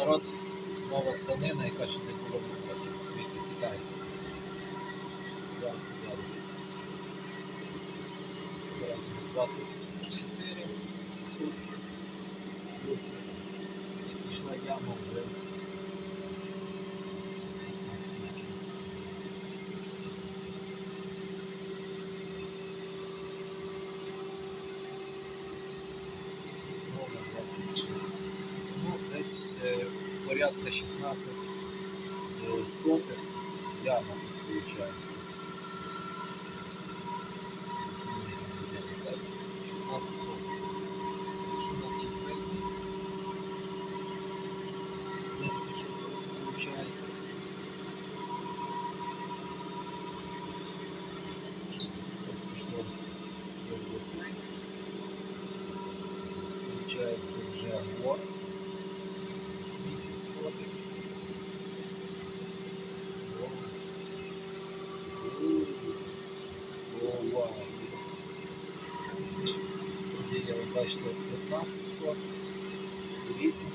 народ, нова станина, яка ще не була в роботі. Дивіться, китайці. Зараз. В 24 сутки. І пішла яма вже на сіки. Знову на 24. У нас десь е, порядка 16 е, сотих яма тут виходить. 16 сотих. Якщо на тій призмі, дивимося, що тут виходить. Ось пішло без весни. Получається вже гор. 8 сотих. О, вау. Вже є, ви бачите, 15 сотих, 8,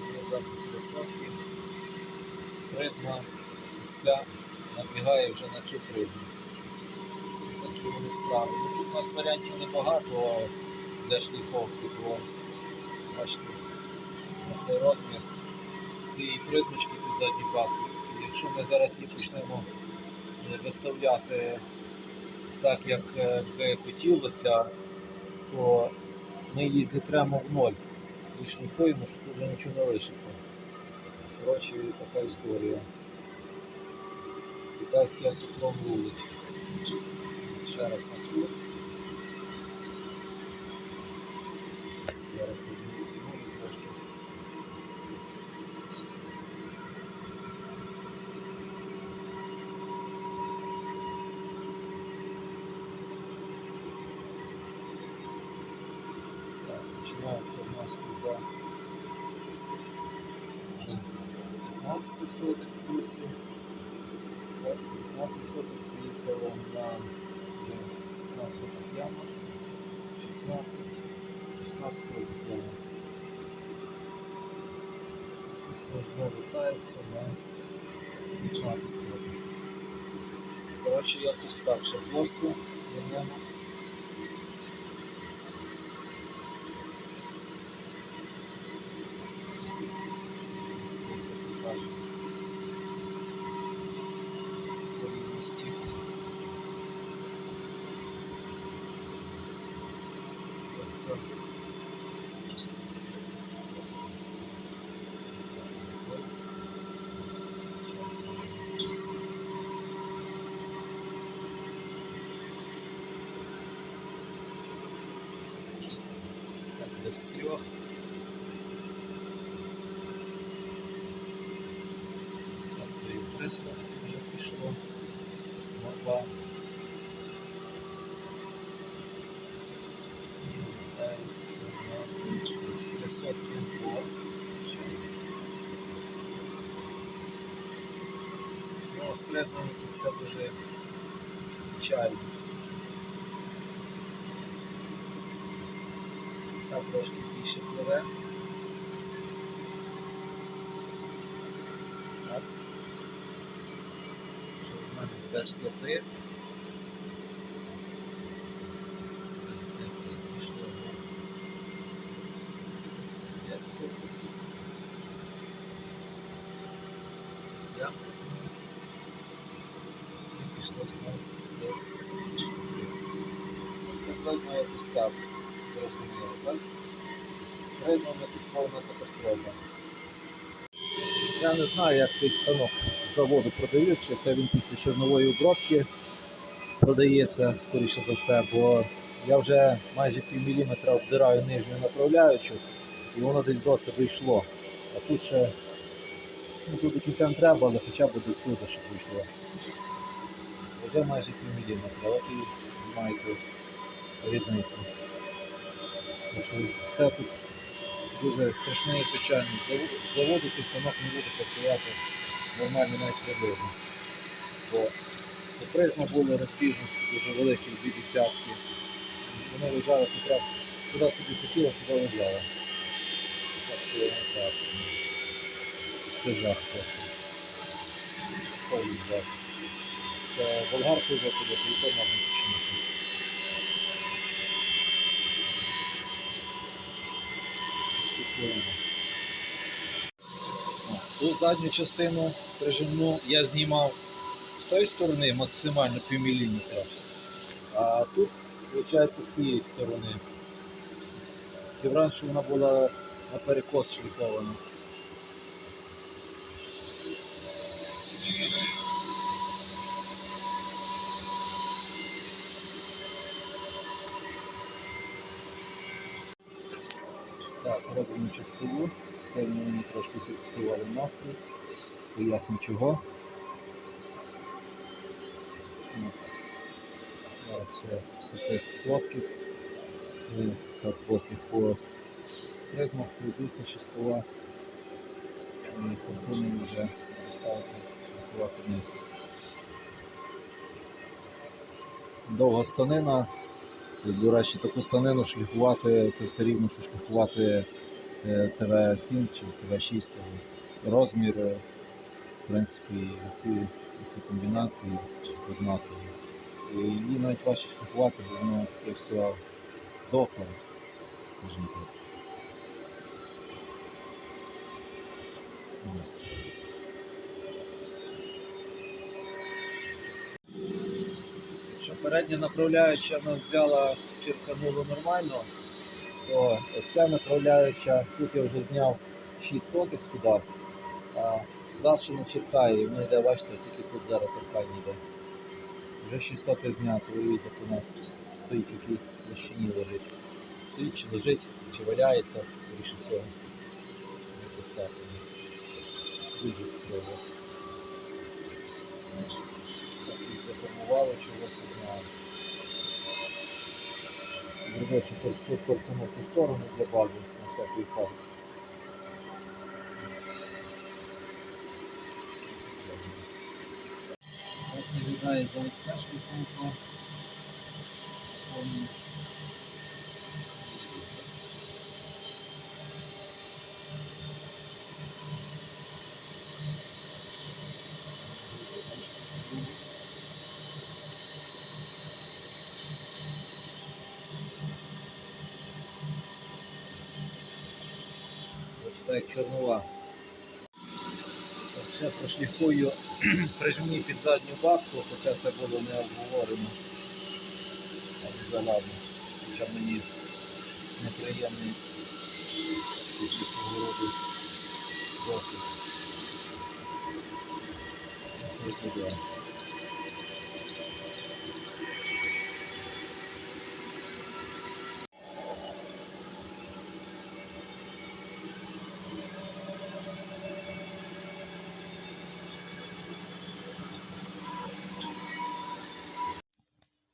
вже 23 сотки. Призма ось набігає вже на цю призму. Такі вони справи. Ну, тут у нас варіантів небагато для шліфовки, бо бачите, на цей розмір цієї призмочки під задній бак. Якщо ми зараз її почнемо е, виставляти так, як е, би хотілося, то ми її зітремо в ноль і шліфуємо, що тут вже нічого не лишиться. Коротше, така історія. Китайський автопром рулить. Ще раз на цю. Зараз починається у нас тут 15 соток плюсів. Так, 15 соток приїхало на 15 соток яма. 16, 16 соток яма. Знову вертається на 15 соток. Коротше, якось так, ще плоску вернемо. По рівності. Просто Так, без трьох. Так, то і три сотки вже пішло. Морква. Вертається на три сотки. Три сотки по. Получається. Ну, з призмами тут все дуже печально. Так трошки більше пливе. Так. Без плоти. Без плоти пішло. 5 соток. Десь ямка знову. І пішло знову десь. Приблизно якось так. Зрозуміло, так? Призмами тут повна катастрофа. Я не знаю, як цей станок заводу продають, чи це він після чорнової обробки продається, скоріше за все, бо я вже майже пів міліметра обдираю нижню направляючу, і воно десь досить вийшло. А тут ще ну, тут до кінця не треба, але хоча б до сюди, щоб вийшло. Вже майже пів міліметра, от і маєте різницю. Все тут дуже страшне і печально. З заводу станок не буде працювати нормально навіть приблизно. Бо призма були розбіжності дуже великі, дві десятки. Вони лежали тут раз, куди собі хотіло, туди лежали. Так що так. Це жах просто. Ой, жах. Це болгаркою закидати, і то можна починити. Тут задню частину прижимну я знімав з тої сторони максимально пів міліметра. А тут, виходить, з цієї сторони. І раніше вона була на перекос шліфована. Так, робимо часткову. Сьогодні мені трошки фіксували настрій. Поясню чого. Зараз ще цих плоских. Так плоских по призмах пройдуся часткова. І попробуємо вже поставити шліфувати вниз. Довга станина. До речі, таку станину шліфувати це все рівно, що шліфувати е, ТВ-7 чи ТВ-6. Розмір, в принципі, всі ці комбінації однакові. Її навіть важче шліфувати, бо воно таке все дохле, скажімо так. Що передня направляюча в нас взяла черкануло нормально, то ця направляюча, тут я вже зняв 6 сотих сюди, ще не черкає, і воно йде, бачите, тільки тут зараз торкання йде. Вже 6 сотих знято, ви бачите, вона стоїть в якій площині лежить. Стоїть чи лежить, чи валяється, скоріше всього. Якось так. Дуже. Так, після формували, чогось не знаю. Зробив ще тут торцяну ту сторону для бази на всякий факт. виглядає заводська шліфовка. Формі. Ось так чорнова. Ще прошліфую прижмі під задню бабку, хоча це було не обговорено. Але заладно. Хоча мені неприємний такий свого роду досвід.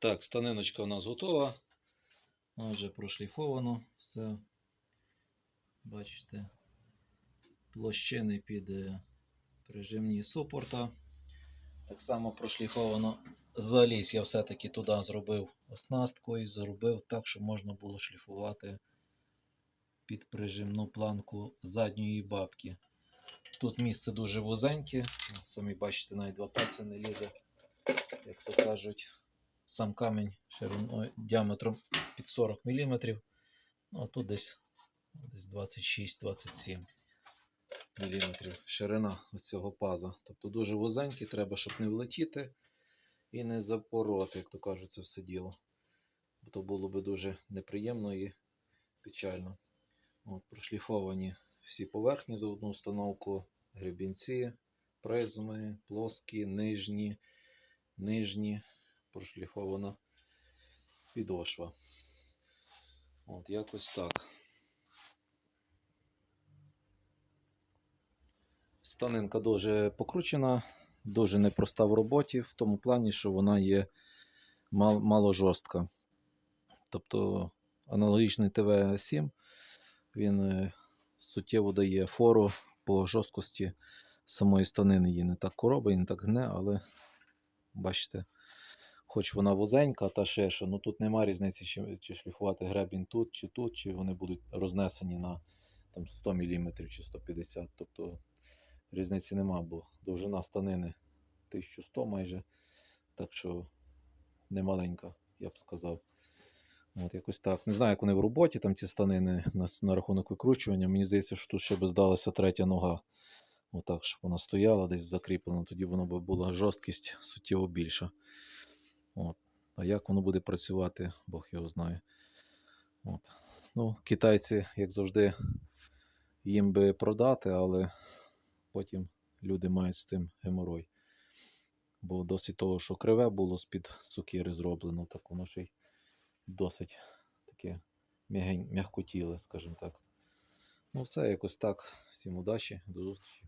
Так, станиночка у нас готова. Вже прошліфовано все. Бачите, площини під е, прижимні супорта. Так само прошліфовано. Заліз я все-таки туди зробив оснастку і зробив так, щоб можна було шліфувати під прижимну планку задньої бабки. Тут місце дуже вузеньке, самі бачите, навіть два пальці не лізе, як то кажуть сам камінь діаметром під 40 мм. Ну, а тут десь 26-27 мм ширина цього паза. Тобто дуже вузенький, треба, щоб не влетіти і не запороти, як то кажуть, це все діло. Бо то було би дуже неприємно і печально. От, прошліфовані всі поверхні за одну установку, гребінці, призми, плоскі, нижні, нижні прошліфована підошва. От якось так. Станинка дуже покручена, дуже непроста в роботі, в тому плані, що вона є мал, мало жорстка. Тобто аналогічний ТВ-7 він е, суттєво дає фору по жорсткості самої станини. Її не так коробить, не так гне, але бачите, хоч вона вузенька та ширша, ну тут нема різниці, чи, чи шліфувати гребінь тут, чи тут, чи вони будуть рознесені на там, 100 мм чи 150 Тобто різниці нема, бо довжина станини 1100 майже. Так що немаленька, я б сказав. От якось так. Не знаю, як вони в роботі, там ці станини на, на рахунок викручування. Мені здається, що тут ще би здалася третя нога. Отак, щоб вона стояла десь закріплена, тоді воно би була жорсткість суттєво більша. От. А як воно буде працювати, Бог його знає. От. Ну, китайці, як завжди, їм би продати, але потім люди мають з цим геморой. Бо досить того, що криве було з-під цукіри зроблено, так воно ще й досить таке м'ягкотіле, скажімо так. Ну, все якось так. Всім удачі, до зустрічі.